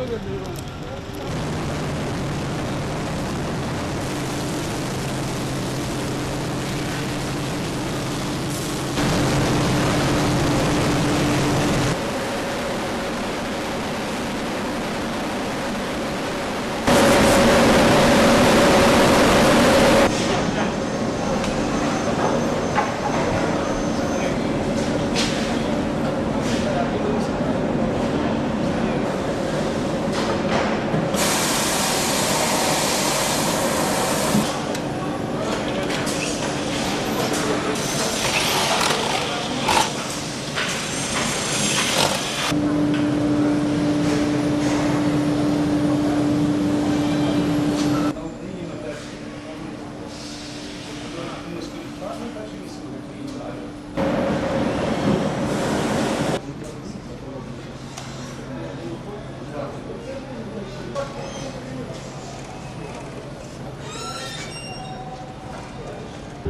look at me.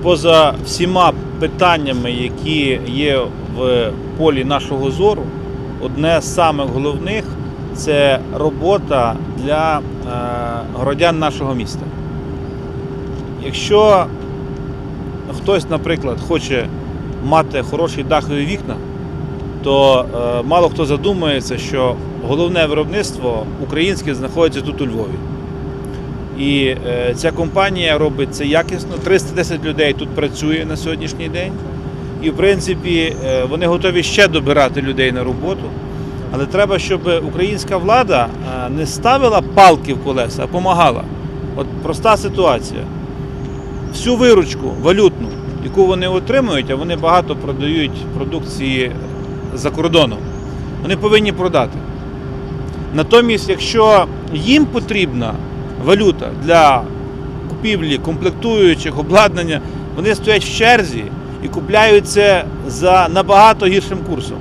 Поза всіма питаннями, які є в полі нашого зору, одне з самих головних це робота для е, громадян нашого міста. Якщо хтось, наприклад, хоче мати хороші дахові вікна, то е, мало хто задумується, що головне виробництво українське знаходиться тут у Львові. І е, ця компанія робить це якісно. 310 людей тут працює на сьогоднішній день. І, в принципі, е, вони готові ще добирати людей на роботу. Але треба, щоб українська влада е, не ставила палки в колеса, а допомагала. От проста ситуація. Всю виручку валютну, яку вони отримують, а вони багато продають продукції за кордоном, вони повинні продати. Натомість, якщо їм потрібна валюта для купівлі комплектуючих, обладнання, вони стоять в черзі і купляють це за набагато гіршим курсом.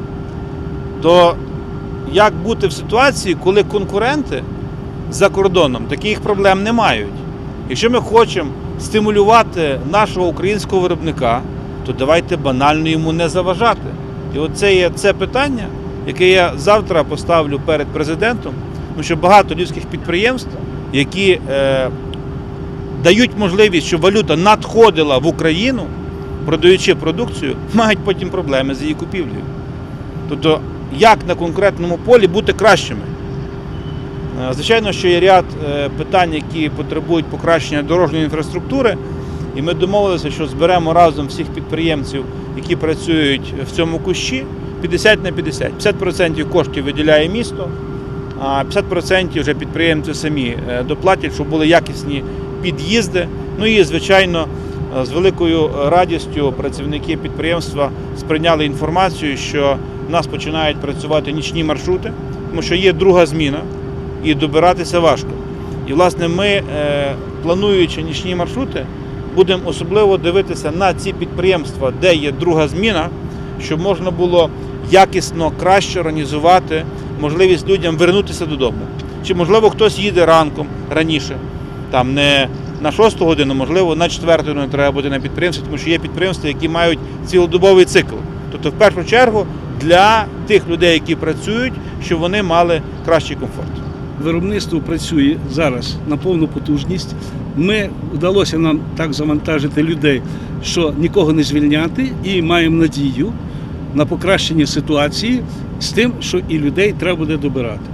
То як бути в ситуації, коли конкуренти за кордоном таких проблем не мають? Якщо ми хочемо стимулювати нашого українського виробника, то давайте банально йому не заважати. І оце є це питання, яке я завтра поставлю перед президентом, тому що багато львівських підприємств, які е, дають можливість, щоб валюта надходила в Україну, продаючи продукцію, мають потім проблеми з її купівлею. Тобто, як на конкретному полі бути кращими? Е, Звичайно, що є ряд е, питань, які потребують покращення дорожньої інфраструктури, і ми домовилися, що зберемо разом всіх підприємців, які працюють в цьому кущі, 50 на 50. 50% коштів виділяє місто, а 50% вже підприємці самі е, доплатять, щоб були якісні під'їзди. Ну і, звичайно, е, з великою радістю працівники підприємства сприйняли інформацію, що в нас починають працювати нічні маршрути, тому що є друга зміна і добиратися важко. І, власне, ми, е, плануючи нічні маршрути, будемо особливо дивитися на ці підприємства, де є друга зміна, щоб можна було якісно краще організувати можливість людям вернутися додому. Чи можливо хтось їде ранком раніше, там не на 6 годину, можливо, на 4 годину треба бути на підприємстві, тому що є підприємства, які мають цілодобовий цикл. Тобто, в першу чергу, для тих людей, які працюють, щоб вони мали кращий комфорт. Виробництво працює зараз на повну потужність. Ми вдалося нам так завантажити людей, що нікого не звільняти, і маємо надію на покращення ситуації з тим, що і людей треба буде добирати.